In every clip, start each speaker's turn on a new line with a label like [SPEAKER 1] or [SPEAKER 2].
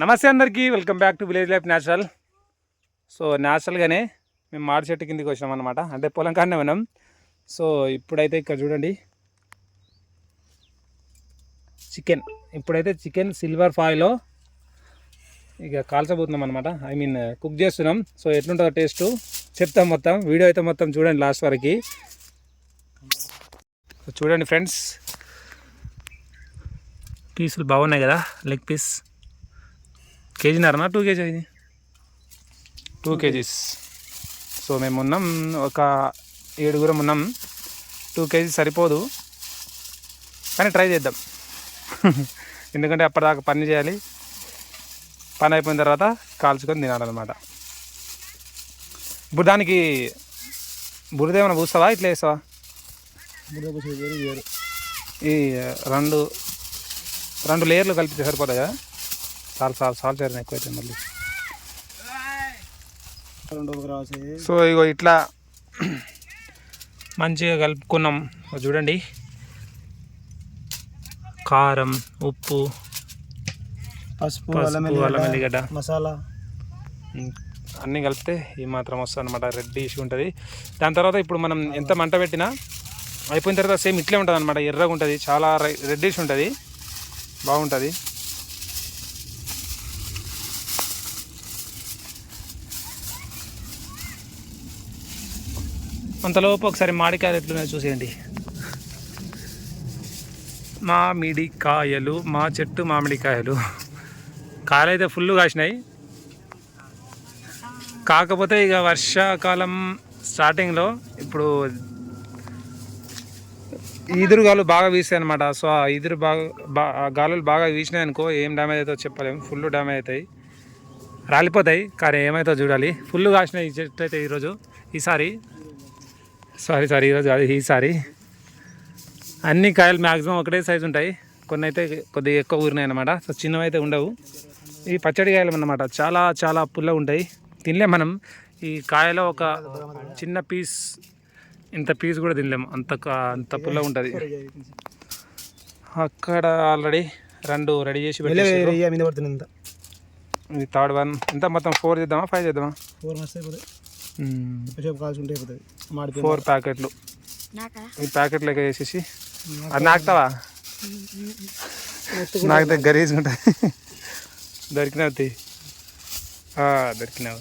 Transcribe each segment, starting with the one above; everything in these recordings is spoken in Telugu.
[SPEAKER 1] నమస్తే అందరికీ welcome back to village life natural. So న్యాచురల్గానే మేము మాడి చెట్టు కిందికి వచ్చినాం అనమాట అంటే పొలం కాడనే ఉన్నాం. సో ఇప్పుడైతే ఇక్కడ చూడండి. చికెన్. ఇప్పుడైతే చికెన్ సిల్వర్ ఫాయిలో ఇక కాల్చబోతున్నాం అనమాట ఐ మీన్ కుక్ చేస్తున్నాం. సో ఎట్లుంటుందో టేస్ట్ చెప్తాం మొత్తం. వీడియో అయితే మొత్తం చూడండి లాస్ట్ వరకు. చూడండి ఫ్రెండ్స్. పీసులు బాగున్నాయి కదా లెగ్ పీస్. కేజీన్నరనా? టూ కేజీ ఇది? Two KGs. సో మేము ఉన్నాం ఒక ఏడుగురం ఉన్నాం. టూ కేజీస్ సరిపోదు. కానీ ట్రై చేద్దాం. ఎందుకంటే అప్పటిదాకా పని చేయాలి. పని అయిపోయిన తర్వాత కాల్చుకొని తినాలన్నమాట. ఇప్పుడు దానికి బురద ఏమైనా పూస్తావా? ఇట్లా వేస్తావా ఈ రెండు రెండు లేయర్లు కలిపితే సరిపోతాయా? చాలు చాలు చాలు చేరిన ఎక్కువైతే మళ్ళీ. సో ఇగో ఇట్లా మంచిగా కలుపుకున్నాం. చూడండి. కారం ఉప్పు
[SPEAKER 2] పసుపు అల్లం ఎల్లిగడ్డ. మసాలా.
[SPEAKER 1] అన్నీ కలిపితే ఈ మాత్రం వస్తుంది అనమాట రెడ్డిష్ ఉంటుంది. దాని తర్వాత ఇప్పుడు మనం ఎంత మంట పెట్టినా అయిపోయిన తర్వాత సేమ్ ఇట్లే ఉంటుంది అనమాట ఎర్రగా ఉంటుంది చాలా రెడ్డిష్ ఉంటుంది. బాగుంటుంది. అంతలోపు ఒకసారి మామిడికాయలు ఎట్లున్నాయో చూసేయండి. మామిడికాయలు మా చెట్టు మామిడికాయలు. కాయలు అయితే ఫుల్ కాసినాయి. కాకపోతే ఇక వర్షాకాలం స్టార్టింగ్లో ఇప్పుడు ఈదురు గాలు బాగా వీసాయి అనమాట సో ఆ ఈదురు బాగా బా గాలులు బాగా వీసినాయి అనుకో ఏం డ్యామేజ్ అవుతుందో చెప్పలేము ఫుల్ డ్యామేజ్ అవుతాయి. రాలిపోతాయి కానీ ఏమవుతుందో చూడాలి. ఫుల్ కాసినాయి చెట్టు అయితే ఈరోజు. ఈసారి సారీ సారీ ఈరోజు కాదు ఈసారి అన్ని కాయలు మ్యాక్సిమం ఒకటే సైజు ఉంటాయి. కొన్ని అయితే కొద్దిగా ఎక్కువ ఊరినాయి అనమాట సో చిన్నవి అయితే ఉండవు. ఈ పచ్చడి కాయలు అన్నమాట చాలా చాలా పుల్ల ఉంటాయి. తినలేం మనం. ఈ కాయలో ఒక చిన్న పీస్ ఇంత పీస్ కూడా తినలేము అంత అంత పుల్ల ఉంటుంది. అక్కడ ఆల్రెడీ రెండు రెడీ చేసి ఇది థర్డ్ వన్ ఎంత మొత్తం ఫోర్ చేద్దామా ఫైవ్ చేద్దామా?
[SPEAKER 2] ఫోర్ మస్తు అయిపోతుంది
[SPEAKER 1] ఫోర్ ప్యాకెట్లు. ఈ ప్యాకెట్లు లెక్క వేసేసి అది నాకుతావా? నాకితే గరీజ్ ఉంటుంది దొరికినావు తీ. ఆ, దొరికినావు.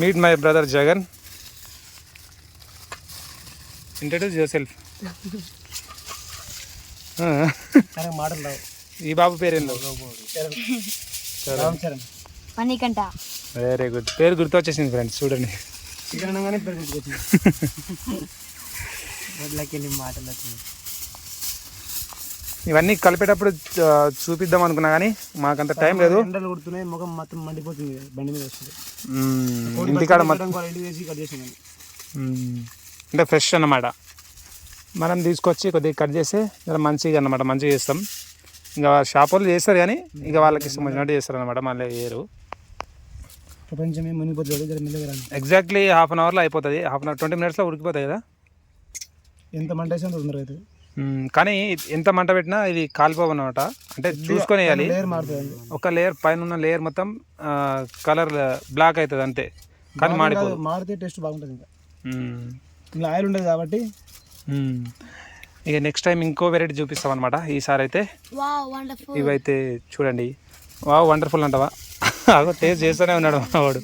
[SPEAKER 1] Meet my brother Jagan introduce yourself
[SPEAKER 2] మాటలు
[SPEAKER 1] ఈ బాబు పేరేందో?
[SPEAKER 2] రామ్ చరణ్
[SPEAKER 3] పనికంట
[SPEAKER 1] వెరీ గుడ్ పేరు గుర్తొచ్చేసింది ఫ్రెండ్స్ చూడండి.
[SPEAKER 2] అనగానే పేరు మాటలు వచ్చింది
[SPEAKER 1] ఇవన్నీ కలిపేటప్పుడు చూపిద్దాం అనుకున్నా కానీ మాకంత టైం లేదు.
[SPEAKER 2] ఎండలు కొడుతున్నాయి ముఖం మొత్తం మండిపోతుంది బండి మీద వస్తుంది.
[SPEAKER 1] ఇంటికాడ మొత్తం. అంటే ఫ్రెష్ అన్నమాట. మనం తీసుకొచ్చి కొద్దిగా కట్ చేసి మంచిగా అన్నమాట మంచిగా చేస్తాం. ఇంకా షాప్ వాళ్ళు చేస్తారు కానీ ఇక వాళ్ళకి ఇష్టం వచ్చినట్టు చేస్తారు అనమాట మళ్ళీ వేయరు
[SPEAKER 2] ప్రపంచమే మునిగిపోతుంది జర మెల్లగా రండి
[SPEAKER 1] ఎగ్జాక్ట్లీ హాఫ్ అన్ అవర్లో అయిపోతుంది. హాఫ్ అన్ అవర్ ట్వంటీ మినిట్స్లో ఉడికిపోతాయి కదా?
[SPEAKER 2] ఎంత మంట తొందరగా అవుతుంది.
[SPEAKER 1] కానీ ఎంత మంట పెట్టినా ఇది కాలిపోవన్నమాట అంటే చూసుకొని వేయాలి
[SPEAKER 2] లేయర్ మారుతుంది
[SPEAKER 1] ఒక లేయర్ పైన ఉన్న లేయర్ మొత్తం కలర్ బ్లాక్ అవుతుంది అంతే. కానీ మాడిపోదు
[SPEAKER 2] మారితే టేస్ట్ బాగుంటుంది ఇంకా. ఇలా ఆయిల్ ఉండదు కాబట్టి.
[SPEAKER 1] ఇక నెక్స్ట్ టైం ఇంకో వెరైటీ చూపిస్తాం అనమాట ఈసారి అయితే ఇవైతే చూడండి. వా వండర్ఫుల్ అంటవా? అగో టేస్ట్ చేస్తూనే ఉన్నాడు వాడు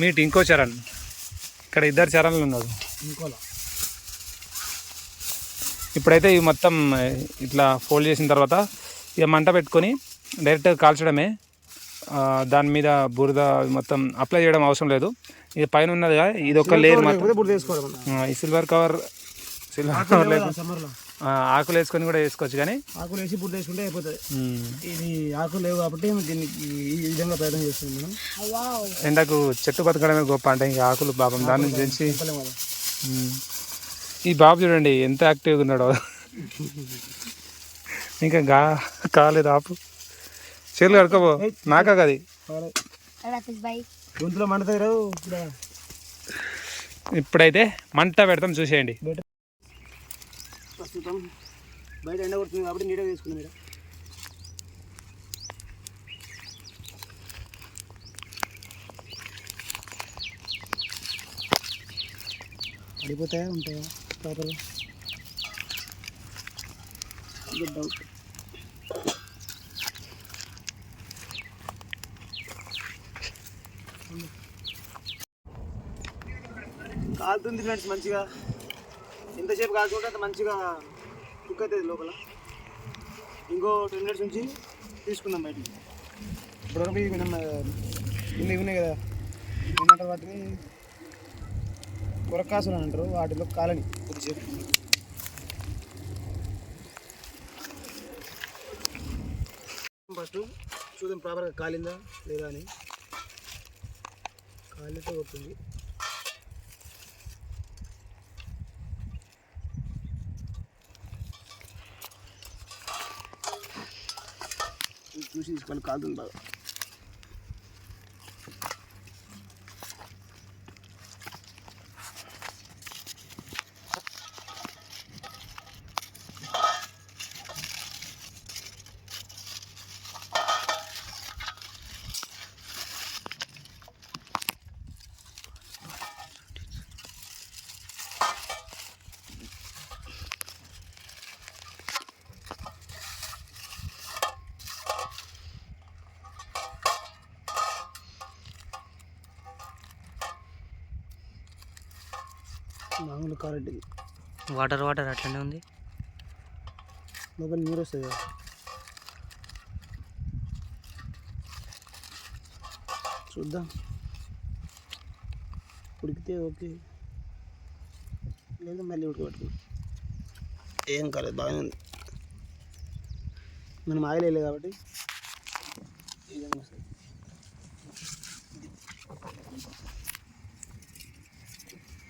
[SPEAKER 1] మీట్ ఇంకో చరణ్. ఇక్కడ ఇద్దరు చరణ్లు ఉన్నారు.
[SPEAKER 2] ఇంకోలా?
[SPEAKER 1] ఇప్పుడైతే ఇవి మొత్తం ఇట్లా ఫోల్డ్ చేసిన తర్వాత ఇక మంట పెట్టుకొని డైరెక్ట్ కాల్చడమే. దాని మీద బురద మొత్తం అప్లై చేయడం అవసరం లేదు. ఇది పైన ఉన్నదిగా ఇది ఒక లేయర్ మాత్రం. ఈ సిల్వర్ కవర్ సిల్వర్ కవర్ ఆ, ఆకులు వేసుకొని కూడా వేసుకోవచ్చు కానీ?
[SPEAKER 2] ఆకులు వేసి ఇప్పుడు వేసుకుంటే అయిపోతుంది. ఇది ఆకులు లేవు కాబట్టి దీనికి ఈ విధంగా ప్రయత్నం చేస్తుంది మనం.
[SPEAKER 1] ఎండకు చెట్టు బతకడమే గొప్ప అంటే ఇంకా ఆకులు పాపం దాని మ్మ్. ఈ బాబు చూడండి ఎంత యాక్టివ్గా ఉన్నాడో. ఇంకా గా కాలేదు ఆపు. చేతులు కడుకోబో నాకా కది.
[SPEAKER 2] గొంతులో రావు
[SPEAKER 1] ఇప్పుడైతే మంట పెడతాం చూసేయండి.
[SPEAKER 2] ప్రస్తుతం. బయట ఎండ కొడుతుంది కాబట్టి నీట్గా తీసుకున్నాం ఇక్కడ పడిపోతాయా? ఉంటాయా? ప్రాపర్గా డౌట్ కాలుతుంది ఫ్రెండ్స్ మంచిగా. ఎంతసేపు కాకుండా అంత మంచిగా కుక్ అవుతుంది లోపల. ఇంకో టెన్ మినిట్స్ నుంచి తీసుకుందాం బయటికి. ఇప్పటివరకు ఇవి ఇన్ని ఉన్నాయి కదా. ఏమంటారు వాటిని కొరకాసులు అని అంటారు వాటిలో కాలని కొద్దిసేపు. ఫస్ట్ చూద్దాం ప్రాపర్గా కాలిందా లేదా అని. కాలితే వస్తుంది చూసి తీసుకోవాలి కాలుతుంది బాగా మామూలు కారెట్ ఇది
[SPEAKER 4] వాటర్ వాటర్ అట్లనే ఉంది.
[SPEAKER 2] లోపల నీరు వస్తుంది కదా. చూద్దాం. ఉడికితే ఓకే. లేదు మళ్ళీ ఉడకబెట్టుకున్నాం ఏం కాలేదు బాగానే ఉంది. మనం ఆయిల్ వేయలేదు కాబట్టి వస్తుంది.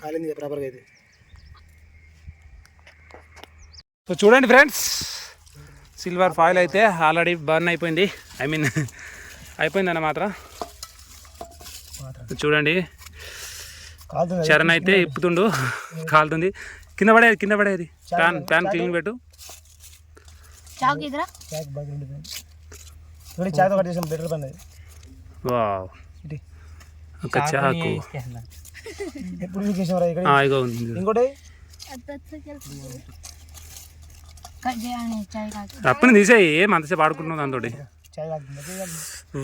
[SPEAKER 2] కాలింది ప్రాపర్గా అయితే.
[SPEAKER 1] సో చూడండి ఫ్రెండ్స్ సిల్వర్ ఫాయిల్ అయితే ఆల్రెడీ బర్న్ అయిపోయింది. ఐ మీన్ అయిపోయింది అన్న మాత్రం. చూడండి.
[SPEAKER 2] కాలుతుంది.
[SPEAKER 1] చరణ్ అయితే ఇప్పుతుండు. కాలుతుంది. కింద పడేది కింద పడేది. ప్యాన్ ప్యాన్ క్లీన్ పెట్టు. ఒక చాకు.
[SPEAKER 2] ఇంకోటి?
[SPEAKER 3] కట్ చేయాలి చాయ్ కాదు
[SPEAKER 1] అప్పని తీసేయి ఏం అంతసేపు ఆడుకుంటున్నావు దాంతో
[SPEAKER 2] చాయ్.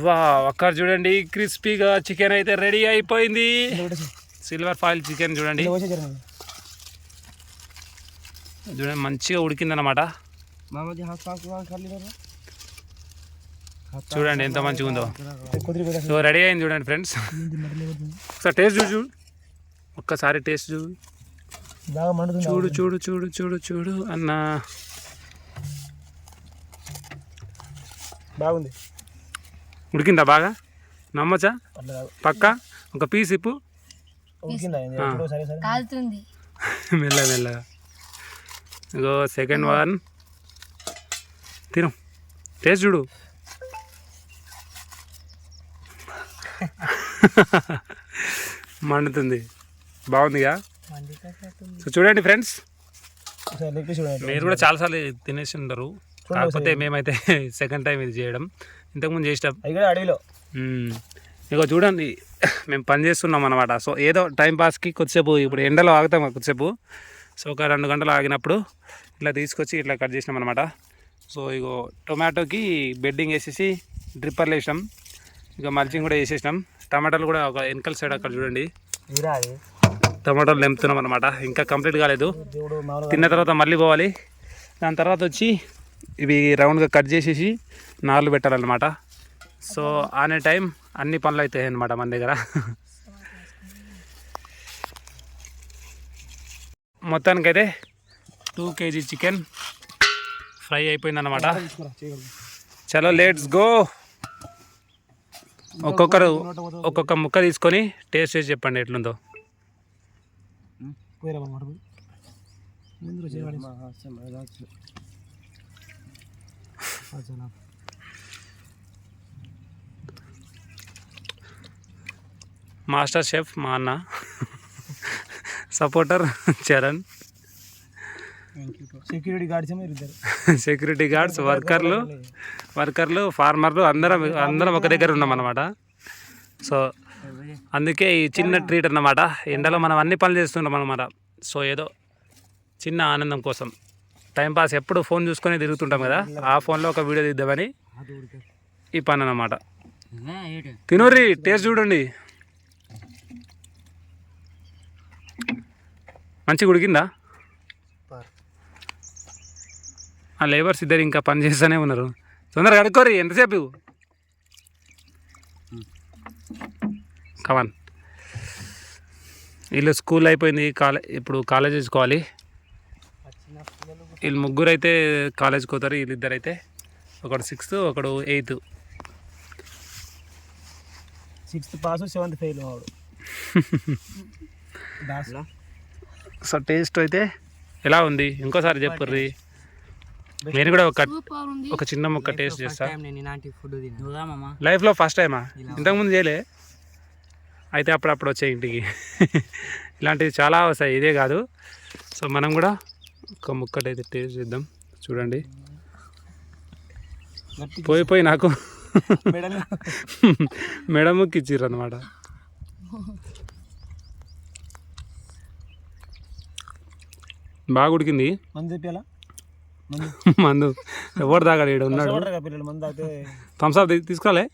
[SPEAKER 1] వా అక్కడ చూడండి క్రిస్పీగా చికెన్ అయితే రెడీ అయిపోయింది. సిల్వర్ ఫాయిల్ చికెన్ చూడండి. చూడండి మంచిగా
[SPEAKER 2] ఖాళీ
[SPEAKER 1] చూడండి ఎంత మంచిగా ఉందో. సో రెడీ అయింది చూడండి ఫ్రెండ్స్. ఒకసారి టేస్ట్ చూడు చూడు. ఒక్కసారి టేస్ట్ చూడు. చూడు చూడు చూడు చూడు చూడు అన్న.
[SPEAKER 2] బాగుంది.
[SPEAKER 1] ఉడికిందా బాగా? నమ్మచ్చా? పక్క? ఒక పీస్ ఇప్పు.
[SPEAKER 3] కాలుతుంది.
[SPEAKER 1] మెల్ల మెల్లగా. ఇగో సెకండ్ వన్ తిను. టేస్ట్ చూడు. మండుతుంది. బాగుందిగా? సో చూడండి ఫ్రెండ్స్. మీరు కూడా చాలాసార్లు తినేసి ఉండరు కాకపోతే మేమైతే సెకండ్ టైం ఇది చేయడం. ఇంతకుముందు
[SPEAKER 2] కూడా అడవిలో.
[SPEAKER 1] ఇగో చూడండి మేము పని చేస్తున్నాం అనమాట సో ఏదో టైం పాస్కి కొద్దిసేపు ఇప్పుడు ఎండలో ఆగుతాం కదా కొద్దిసేపు. సో ఒక రెండు గంటలు ఆగినప్పుడు ఇట్లా తీసుకొచ్చి ఇట్లా కట్ చేసినాం అనమాట సో ఇగో టొమాటోకి బెడ్డింగ్ వేసేసి డ్రిప్పర్లు వేసినాం. ఇక మల్చింగ్ కూడా వేసేసినాం. టమాటాలు కూడా ఒక వెనకల సైడ్ అక్కడ చూడండి. టమాటాలు నింపుతున్నాం అనమాట ఇంకా కంప్లీట్ కాలేదు. తిన్న తర్వాత మళ్ళీ పోవాలి. దాని తర్వాత వచ్చి ఇవి రౌండ్గా కట్ చేసేసి నార్లు పెట్టాలన్నమాట. సో ఆనే టైం అన్ని పనులు అవుతాయి అన్నమాట మన దగ్గర. మొత్తానికైతే టూ కేజీ చికెన్ ఫ్రై అయిపోయిందన్నమాట. చలో లెట్స్ గో ఒక్కొక్కరు ఒక్కొక్క ముక్క తీసుకొని టేస్ట్ చేసి చెప్పండి ఎట్లుందో. మాస్టర్ షెఫ్ మా అన్న supporter Charan
[SPEAKER 2] security guards
[SPEAKER 1] security guards వర్కర్లు వర్కర్లు ఫార్మర్లు అందరం అందరం ఒక దగ్గర ఉన్నాం అనమాట సో అందుకే ఈ చిన్న ట్రీట్ అన్నమాట. ఎండలో మనం అన్ని పనులు చేస్తున్నాం అనమాట సో ఏదో చిన్న ఆనందం కోసం. టైంపాస్ ఎప్పుడు ఫోన్ చూసుకొని తిరుగుతుంటాం కదా ఆ ఫోన్లో ఒక వీడియో తీద్దామని ఈ పని అన్నమాట. తినోరి టేస్ట్ చూడండి. మంచిగా ఉడికిందా? ఆ లేబర్స్ ఇద్దరు ఇంకా పని చేస్తూనే ఉన్నారు. తొందరగా అడుక్కోరి ఎంతసేపు? కమాన్. వీళ్ళు స్కూల్ అయిపోయింది కాలే ఇప్పుడు కాలేజ్ చేసుకోవాలి వీళ్ళు ముగ్గురు అయితే కాలేజ్కి పోతారు వీళ్ళిద్దరు అయితే ఒకడు సిక్స్త్ ఒకడు eighth
[SPEAKER 2] sixth pass seventh fail వాడు.
[SPEAKER 1] సో టేస్ట్ అయితే ఎలా ఉంది? ఇంకోసారి చెప్పుర్రి. నేను కూడా ఒక ఒక చిన్న ముక్క టేస్ట్ చేస్తా.
[SPEAKER 4] నేను ఇలాంటి ఫుడ్ తిన్నా. మామ?
[SPEAKER 1] లైఫ్లో ఫస్ట్ టైమా ఇంతకుముందు చేయలే. అయితే అప్పుడప్పుడు వచ్చాయి ఇంటికి. ఇలాంటివి చాలా వస్తాయి ఇదే కాదు. సో మనం కూడా ఒక ముక్కటైతే టేస్ట్ చేద్దాం. చూడండి. పోయి పోయి నాకు.
[SPEAKER 2] మెడల్
[SPEAKER 1] మెడ ముక్కి ఇచ్చిర్రు అనమాట బాగా ఉడికింది?
[SPEAKER 2] మంది
[SPEAKER 1] ఎవరు తాగాడు ఇక్కడ ఉన్నాడు. థమ్స్అప్ తీసుకోవాలి.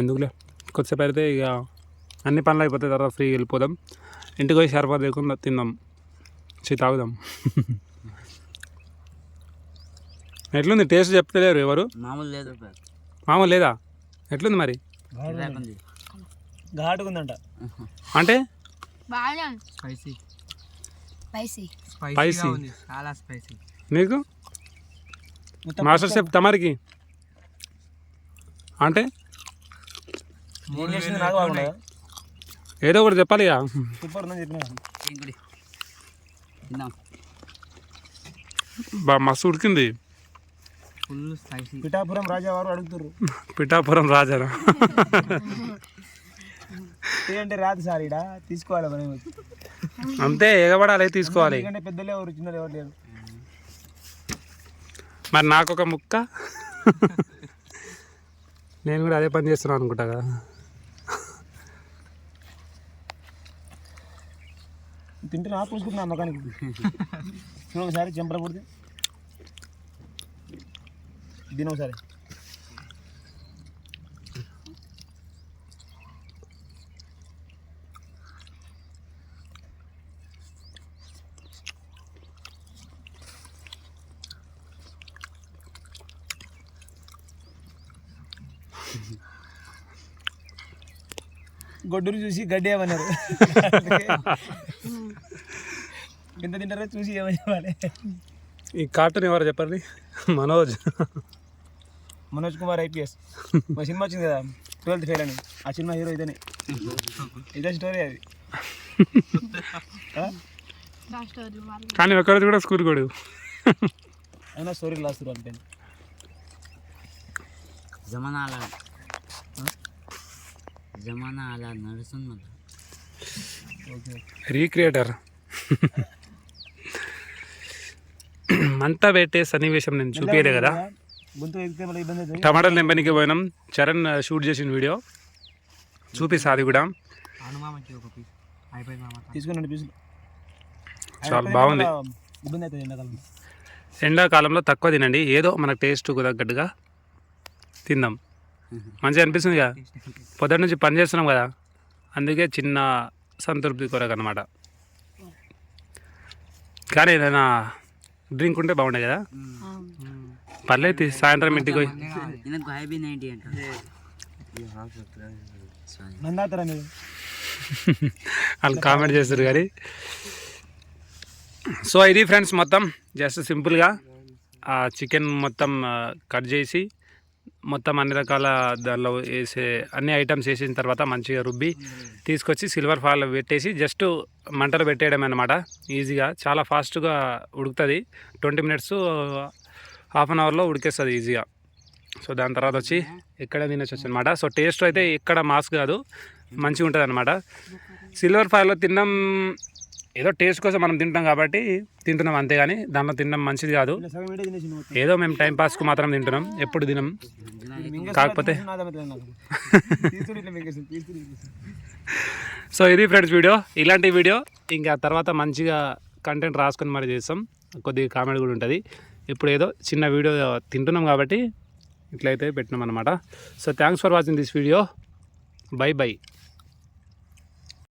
[SPEAKER 1] ఎందుకులే? కొద్దిసేపు అయితే ఇక అన్ని పనులు అయిపోతాయి తర్వాత ఫ్రీ వెళ్ళిపోదాం. ఇంటికి పోయి షర్బత్ లేకుండా తిందాం చి తాగుదాం. ఎట్లుంది? టేస్ట్ చెప్తలేరు ఎవరు?
[SPEAKER 4] మామూలు లేదు
[SPEAKER 1] మామూలు లేదా? ఎట్లుంది మరి?
[SPEAKER 2] ఘాటుగా ఉందంట
[SPEAKER 1] అంటే?
[SPEAKER 4] స్పైసీ చాలా స్పైసీ
[SPEAKER 1] నీకు? మాస్టర్ చెప్ తమరికి. అంటే
[SPEAKER 2] ఏం చేసింది నాకు బాగుండదా
[SPEAKER 1] ఏదో ఒకటి చెప్పాలి
[SPEAKER 2] సూపర్
[SPEAKER 1] బా మస్తు ఉడికింది.
[SPEAKER 2] పిఠాపురం రాజా వారు అడుగుతుర్రు.
[SPEAKER 1] పిఠాపురం రాజారా
[SPEAKER 2] టీ అంటే రాదు సార్ ఇడ తీసుకోవాలి మనం
[SPEAKER 1] అంతే ఎగబడాలి తీసుకోవాలి.
[SPEAKER 2] ఎందుకంటే పెద్దలు ఎవరు చిన్నలు ఎవరు లేరు.
[SPEAKER 1] మరి నాకు ఒక ముక్క? నేను కూడా అదే పని చేస్తున్నాను అనుకుంటా కదా.
[SPEAKER 2] తింటే నాకు పూసుకుంటున్నా అమ్మకానికి చూడు ఒకసారి చెంపల కొడితే. దీని ఒకసారి. గొడ్డును చూసి గడ్డి ఏమన్నారు? ఎంత తింటారో చూసి ఏమని చెప్పాలి.
[SPEAKER 1] ఈ కార్టూన్ ఎవరు చెప్పండి మనోజ్.
[SPEAKER 2] మనోజ్ కుమార్ ఐపీఎస్. మా సినిమా వచ్చింది కదా ట్వెల్త్ ఫెయిల్ అని. ఆ సినిమా హీరో ఇదేనే. ఇదే స్టోరీ అది.
[SPEAKER 1] కానీ ఒక్కరోజు కూడా స్కూల్ కూడా
[SPEAKER 2] అయినా స్టోరీ రాస్తారు అంతే
[SPEAKER 4] జమానా అలా జమానా అలా నడుస్తుంది
[SPEAKER 2] ఓకే.
[SPEAKER 1] రీక్రియేటర్ మంట పెట్టే సన్నివేశం నేను చూపించలే కదా. టమాటాలు నింపనికి పోయినాం. చరణ్ షూట్ చేసిన వీడియో. చూపిస్తా అది కూడా. చాలా బాగుంది. ఎండాకాలంలో తక్కువ తినండి. ఏదో మనకు టేస్ట్ తగ్గట్టుగా తిందాం. మంచిగా అనిపిస్తుంది కదా? పొద్దున్న నుంచి పని చేస్తున్నాం కదా? అందుకే చిన్న సంతృప్తి కొరకు అనమాట కానీ ఏదైనా డ్రింక్ ఉంటే బాగుండే కదా? పర్లేదు సాయంత్రం ఇంటికి పోయి. వాళ్ళు కామెంట్ చేస్తారు కానీ. సో ఇది ఫ్రెండ్స్ మొత్తం. జస్ట్ సింపుల్గా. ఆ చికెన్ మొత్తం కట్ చేసి. మొత్తం అన్ని రకాల దానిలో వేసే అన్ని ఐటమ్స్ వేసిన తర్వాత మంచిగా రుబ్బి తీసుకొచ్చి సిల్వర్ ఫాల్ పెట్టేసి జస్ట్ మంటలు పెట్టేయడం అనమాట ఈజీగా చాలా ఫాస్ట్గా ఉడుకుతుంది. ట్వంటీ మినిట్స్ హాఫ్ అన్ అవర్లో ఉడికేస్తుంది ఈజీగా సో దాని తర్వాత వచ్చి ఎక్కడ తినొచ్చు అనమాట సో టేస్ట్ అయితే ఎక్కడ మాస్ కాదు మంచిగా ఉంటుంది అనమాట సిల్వర్ ఫాయిల్లో తినడం ఏదో టేస్ట్ కోసం మనం తింటాం కాబట్టి తింటున్నాం అంతేగాని దాంట్లో తినడం మంచిది కాదు. ఏదో మేము టైం పాస్కు మాత్రం తింటున్నాం ఎప్పుడు తినం. కాకపోతే సో ఇది ఫ్రెండ్స్ వీడియో ఇలాంటి వీడియో ఇంకా తర్వాత మంచిగా కంటెంట్ రాసుకొని మరి చేస్తాం. కొద్దిగా కామెడీ కూడా ఉంటుంది. ఇప్పుడు ఏదో చిన్న వీడియో తింటున్నాం కాబట్టి ఇట్లయితే పెట్టినాం అనమాట so thanks for watching this video bye bye